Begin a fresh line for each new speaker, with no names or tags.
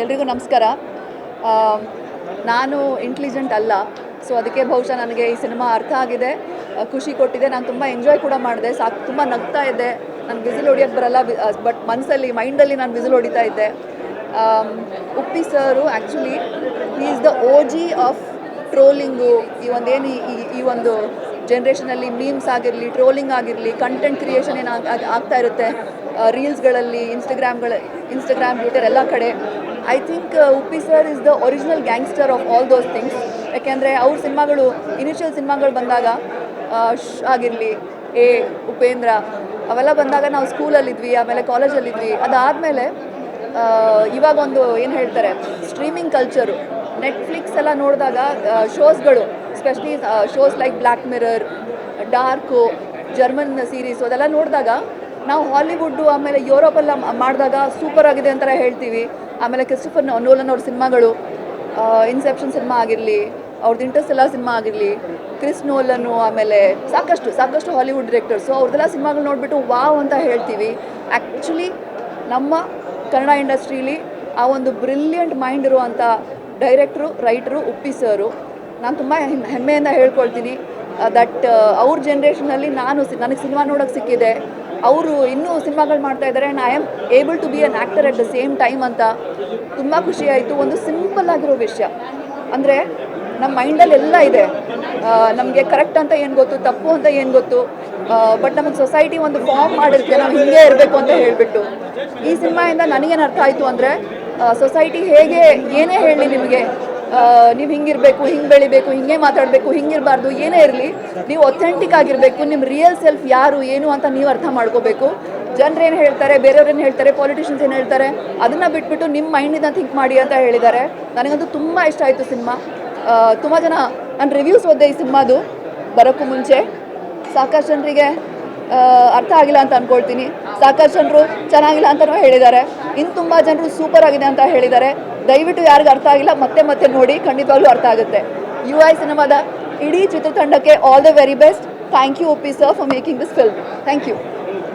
ಎಲ್ರಿಗೂ ನಮಸ್ಕಾರ. ನಾನು ಇಂಟೆಲಿಜೆಂಟ್ ಅಲ್ಲ ಸೊ ಅದಕ್ಕೆ ಬಹುಶಃ ನನಗೆ ಈ ಸಿನಿಮಾ ಅರ್ಥ ಆಗಿದೆ ಖುಷಿ ಕೊಟ್ಟಿದೆ, ನಾನು ತುಂಬ ಎಂಜಾಯ್ ಕೂಡ ಮಾಡಿದೆ, ಸಾಕು, ತುಂಬ ನಗ್ತಾ ಇದ್ದೆ, ನಾನು ವಿಸಿಲ್ ಹೊಡಿಯೋಕ್ಕೆ ಬರಲ್ಲ ಬಟ್ ಮನಸ್ಸಲ್ಲಿ ಮೈಂಡಲ್ಲಿ ನಾನು ವಿಸಿಲ್ ಹೊಡಿತಾ ಇದ್ದೆ. Uppi sir actually he is the O G of trolling ಈ ಒಂದೇನು, ಈ- ಈ- ಒಂದು ಜನ್ರೇಷನಲ್ಲಿ ಮೀಮ್ಸ್ ಆಗಿರಲಿ ಟ್ರೋಲಿಂಗ್ ಆಗಿರಲಿ ಕಂಟೆಂಟ್ ಕ್ರಿಯೇಷನ್ ಏನು ಆಗ್- ಆಗ್- ಆಗ್ತಾ ಇರುತ್ತೆ ರೀಲ್ಸ್ಗಳಲ್ಲಿ ಇನ್ಸ್ಟಾಗ್ರಾಮ್ಗಳ ಇನ್ಸ್ಟಾಗ್ರಾಮ್ ಟ್ವಿಟರ್ ಎಲ್ಲ ಕಡೆ. I think Uppi sir is the original gangster of all those things ಯಾಕೆಂದರೆ ಅವ್ರ ಸಿನಿಮಾಗಳು ಇನಿಷಿಯಲ್ ಸಿನಿಮಾಗಳು ಬಂದಾಗ ಶ್ ಆಗಿರಲಿ, ಎ, ಉಪೇಂದ್ರ, ಅವೆಲ್ಲ ಬಂದಾಗ ನಾವು ಸ್ಕೂಲಲ್ಲಿದ್ವಿ ಆಮೇಲೆ ಕಾಲೇಜಲ್ಲಿದ್ವಿ ಅದಾದಮೇಲೆ ಇವಾಗ ಒಂದು ಏನು ಹೇಳ್ತಾರೆ ಸ್ಟ್ರೀಮಿಂಗ್ ಕಲ್ಚರು ನೆಟ್ಫ್ಲಿಕ್ಸ್ ಎಲ್ಲ ನೋಡಿದಾಗ ಶೋಸ್ಗಳು specially shows like Black Mirror Dark German series ಅದೆಲ್ಲ ನೋಡಿದಾಗ, ನಾವು ಹಾಲಿವುಡ್ಡು ಆಮೇಲೆ ಯುರೋಪೆಲ್ಲ ಮಾಡಿದಾಗ ಸೂಪರ್ ಆಗಿದೆ ಅಂತಾರೆ ಹೇಳ್ತೀವಿ. ಆಮೇಲೆ ಕ್ರಿಸ್ಟಫರ್ ನೋಲನ್ ಅವ್ರ ಸಿನಿಮಾಗಳು ಇನ್ಸೆಪ್ಷನ್ ಸಿನಿಮಾ ಆಗಿರಲಿ ಅವ್ರದ್ದು ಇಂಟರ್ಸ್ಟೆಲ್ಲ ಸಿನಿಮಾ ಆಗಿರಲಿ ಕ್ರಿಸ್ ನೋಲನ್ನು ಆಮೇಲೆ ಸಾಕಷ್ಟು ಸಾಕಷ್ಟು ಹಾಲಿವುಡ್ ಡಿರೆಕ್ಟರ್ಸು ಅವ್ರದ್ದೆಲ್ಲ ಸಿನಿಮಾಗಳು ನೋಡಿಬಿಟ್ಟು ವಾವ್ ಅಂತ ಹೇಳ್ತೀವಿ. ಆ್ಯಕ್ಚುಲಿ ನಮ್ಮ ಕನ್ನಡ ಇಂಡಸ್ಟ್ರೀಲಿ ಆ ಒಂದು ಬ್ರಿಲಿಯಂಟ್ ಮೈಂಡ್ ಇರುವಂಥ ಡೈರೆಕ್ಟ್ರು ರೈಟ್ರು ಉಪ್ಪಿ ಸರು ನಾನು ತುಂಬ ಹೆಮ್ಮೆಯಿಂದ ಹೇಳ್ಕೊಳ್ತೀನಿ ದಟ್ ಅವ್ರ ಜನ್ರೇಷನಲ್ಲಿ ನಾನು ನನಗೆ ಸಿನಿಮಾ ನೋಡೋಕ್ಕೆ ಸಿಕ್ಕಿದೆ. ಅವರು ಇನ್ನೂ ಸಿನಿಮಾಗಳು ಮಾಡ್ತಾ ಇದ್ದಾರೆ and I am able to be an actor at the same time ಅಂತ ತುಂಬ ಖುಷಿ ಆಯಿತು. ಒಂದು ಸಿಂಪಲ್ ಆಗಿರೋ ವಿಷಯ. ಅಂದರೆ ನಮ್ಮ ಮೈಂಡಲ್ಲಿ ಎಲ್ಲ ಇದೆ. ನಮಗೆ ಕರೆಕ್ಟ್ ಅಂತ ಏನು ಗೊತ್ತು, ತಪ್ಪು ಅಂತ ಏನು ಗೊತ್ತು ಬಟ್ ನಮಗೆ ಸೊಸೈಟಿ ಒಂದು ಫಾರ್ಮ್ ಮಾಡಿರುತ್ತೆ. ನಾವು ಹಿಂಗೆ ಇರಬೇಕು ಅಂತ ಹೇಳಿಬಿಟ್ಟು. ಈ ಸಿನಿಮಾಯಿಂದ ನನಗೇನು ಅರ್ಥ ಆಯಿತು ಅಂದರೆ ಸೊಸೈಟಿ ಹೇಗೆ, ಏನೇ ಹೇಳಲಿ ನಿಮಗೆ ನೀವು ಹಿಂಗಿರಬೇಕು, ಹಿಂಗೆ ಬೆಳಿಬೇಕು, ಹಿಂಗೆ ಮಾತಾಡಬೇಕು, ಹಿಂಗಿರಬಾರ್ದು, ಏನೇ ಇರಲಿ, ನೀವು ಒಥೆಂಟಿಕ್ ಆಗಿರಬೇಕು ನಿಮ್ಮ ರಿಯಲ್ ಸೆಲ್ಫ್ ಯಾರು, ಏನು ಅಂತ ನೀವು ಅರ್ಥ ಮಾಡ್ಕೋಬೇಕು. ಜನರು ಏನು ಹೇಳ್ತಾರೆ ಬೇರೆಯವ್ರೇನು ಹೇಳ್ತಾರೆ ಪಾಲಿಟಿಷಿಯನ್ಸ್ ಏನು ಹೇಳ್ತಾರೆ, ಅದನ್ನು ಬಿಟ್ಬಿಟ್ಟು ನಿಮ್ಮ ಮೈಂಡಿಂದ ಥಿಂಕ್ ಮಾಡಿ ಅಂತ ಹೇಳಿದ್ದಾರೆ. ನನಗಂತೂ ತುಂಬ ಇಷ್ಟ ಆಯಿತು ಸಿನಿಮಾ. ತುಂಬ ಜನ ನಾನು ರಿವ್ಯೂಸ್ ಓದಿದೆ ಈ ಸಿನಿಮಾದು. ಬರೋಕ್ಕೂ ಮುಂಚೆ. ಸಾಕಷ್ಟು ಜನರಿಗೆ ಅರ್ಥ ಆಗಿಲ್ಲ ಅಂತ ಅಂದ್ಕೊಳ್ತೀನಿ ಸಾಕಷ್ಟು ಜನರು ಚೆನ್ನಾಗಿಲ್ಲ ಅಂತಲೂ ಹೇಳಿದ್ದಾರೆ. ಇನ್ನು ತುಂಬ ಜನರು ಸೂಪರ್ ಆಗಿದೆ ಅಂತ ಹೇಳಿದ್ದಾರೆ. ದಯವಿಟ್ಟು ಯಾರಿಗೂ ಅರ್ಥ ಆಗಿಲ್ಲ, ಮತ್ತೆ ಮತ್ತೆ ನೋಡಿ, ಖಂಡಿತವಾಗ್ಲೂ ಅರ್ಥ ಆಗುತ್ತೆ. ಯು ಐ ಸಿನಿಮಾದ ಇಡೀ ಚಿತ್ರತಂಡಕ್ಕೆ all the very best thank you Uppi sir for making this film thank you